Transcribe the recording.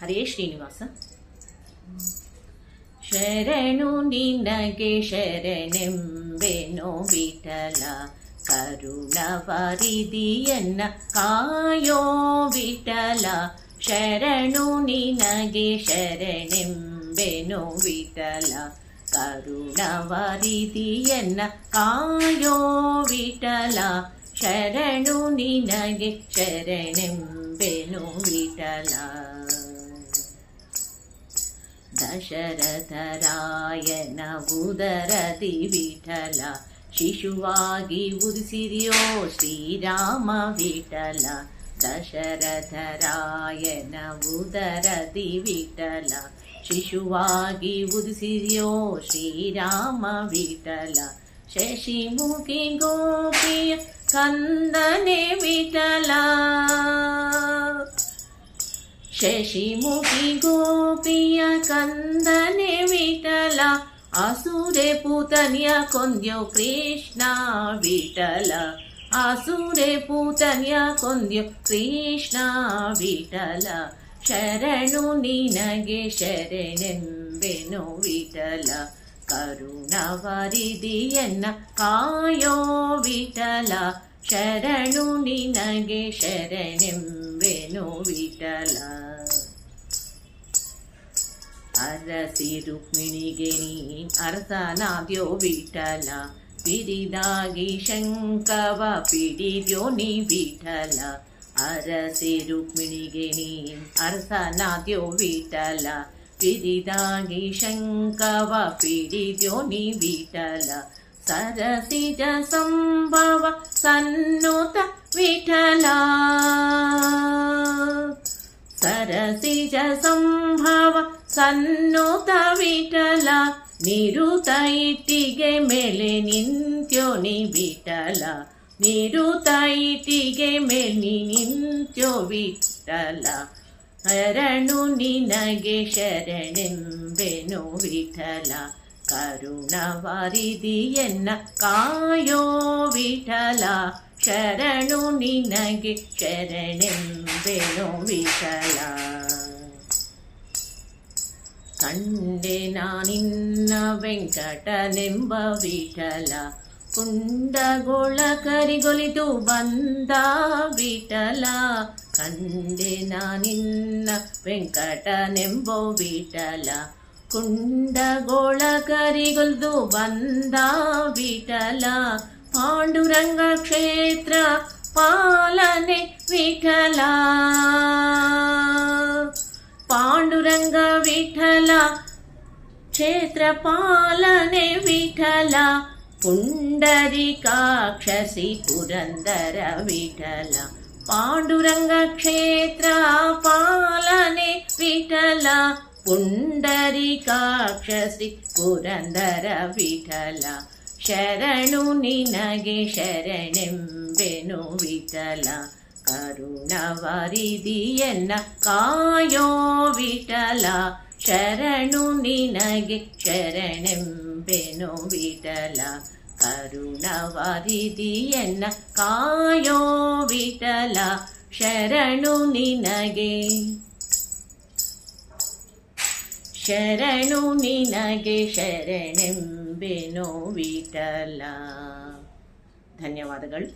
ಹರೇ ಶ್ರೀನಿವಾಸ ಶರಣು ನಿನಗೆ ಶರಣೆಂಬೆನೋ ವಿಠಲ ಕರುಣವರಿದಿಯನ್ನ ಕಾಯೋ ವಿಠಲ ಶರಣು ನಿನಗೆ ಶರಣೆಂಬೆನೋ ವಿಠಲ ಕರುಣವರಿದಿಯನ್ನ ಕಾಯೋ ವಿಠಲ ಶರಣು ನಿನಗೆ ಶರಣೆಂಬೆನು ವಿಠಲ ದಶರಥರಾಯನ ಉದರತಿ ವಿಠಲ ಶಿಶುವಾಗಿ ಉದಿಸಿರಿಯೋ ಶ್ರೀರಾಮ ವಿಠಲ ದಶರಥರಾಯನ ಉದರತಿ ವಿಠಲ ಶಿಶುವಾಗಿ ಉದಿಸಿರಿಯೋ ಶ್ರೀರಾಮ ವಿಠಲ ಶಶಿಮುಖಿ ಗೋಪಿಯ ಕಂದನೆ ವಿಠಲ ಶಶಿಮುಖಿ ಗೋಪಿಯ ಕಂದನೆ ವಿಠಲ ಅಸುರೆ ಪೂತನಿಯ ಕೊಂದ್ಯೋ ಕೃಷ್ಣ ವಿಠಲ ಅಸುರೆ ಪೂತನಿಯ ಕೊಂದ್ಯೋ ಕೃಷ್ಣ ವಿಠಲ ಶರಣು ನಿನಗೆ ಶರಣೆಂಬೆನು ವಿಠಲ ಕರುಣವರಿದಿಯನ್ನ ಕಾಯೋ ವಿಠಲ ಶರಣು ನಿನಗೆ ಶರಣೆಂಬೆನು ವಿಠಲ. ಅರಸಿ ರುಕ್ಮಿಣಿಗೆ ನೀ ಅರಸನಾದ್ಯೋ ವಿಠಲ. ಪಿರಿದಾಗಿ ಶಂಕವ ಪಿಡಿದ್ಯೋ ನೀ ವಿಠಲ. ಅರಸಿ ರುಕ್ಮಿಣಿಗೆ ನೀ ಅರಸನಾದ್ಯೋ ವಿಠಲ. ಪಿರಿದಾಗಿ ಶಂಕವ ಪಿಡಿದ್ಯೋ ನೀ ವಿಠಲ. ಸರಸಿಜ ಸಂಭವ ಸನ್ನುತ ವಿಠಲ. ಸರಸಿಜ ಸಂಭವ ಸನ್ನುತ ವಿಠಲ. ನಿರುತ ಇಟ್ಟಿಗೆ ಮೇಲೆ ನಿಂತ್ಯೋ ನಿ ವಿಠಲ. ನಿರುತ ಇಟ್ಟಿಗೆ ಮೇಲೆ ನಿಂತ್ಯೋ ವಿಠಲ. ಹರಣು ನಿನಗೆ ಶರಣೆಂಬೆನು ವಿಠಲ. ಕರುಣವರಿದಿಯನ್ನ ಕಾಯೋ ವಿಠಲ ಶರಣು ನಿನಗೆ ಶರಣೆಂಬೆನು ವಿಠಲ ಕಂಡೆ ನಾನಿನ್ನ ವೆಂಕಟನೆಂಬ ವಿಠಲ ಕುಂಡಗೊಳ ಕರಿಗೊಲಿದು ಬಂದ ವಿಠಲ ಕಂಡೆ ನಾನಿನ್ನ ವೆಂಕಟನೆಂಬ ವಿಠಲ ಕುಂಡಗೋಳ ಕರಿಗೊಲ್ದು ಬಂದ ವಿಠಲ ಪಾಂಡುರಂಗ ಕ್ಷೇತ್ರ ಪಾಲನೆ ವಿಠಲ ಪಾಂಡುರಂಗ ವಿಠಲ ಕ್ಷೇತ್ರ ಪಾಲನೆ ವಿಠಲ ಪುಂಡರಿಕಾಕ್ಷಸಿ ಪುರಂದರ ವಿಠಲ ಪಾಂಡುರಂಗ ಕ್ಷೇತ್ರ ಪಾಲನೆ ವಿಠಲ ಪುಂಡರಿಕಾಕ್ಷಸಿ ಪುರಂದರ ವಿಠಲ ಶರಣು ನಿನಗೆ ಶರಣೆಂಬೆನು ವಿಠಲ ಕರುಣವರಿದಿಯನ್ನ ಕಾಯೋ ವಿಠಲ ಶರಣು ನಿನಗೆ ಶರಣೆಂಬೆನು ವಿಠಲ ಕರುಣವರಿದಿಯನ್ನ ಕಾಯೋ ವಿಠಲ ಶರಣು ನಿನಗೆ ಶರಣು ನಿನಗೆ ಶರಣೆಂಬೆ ನೋವಿಟಲ. ಧನ್ಯವಾದಗಳು.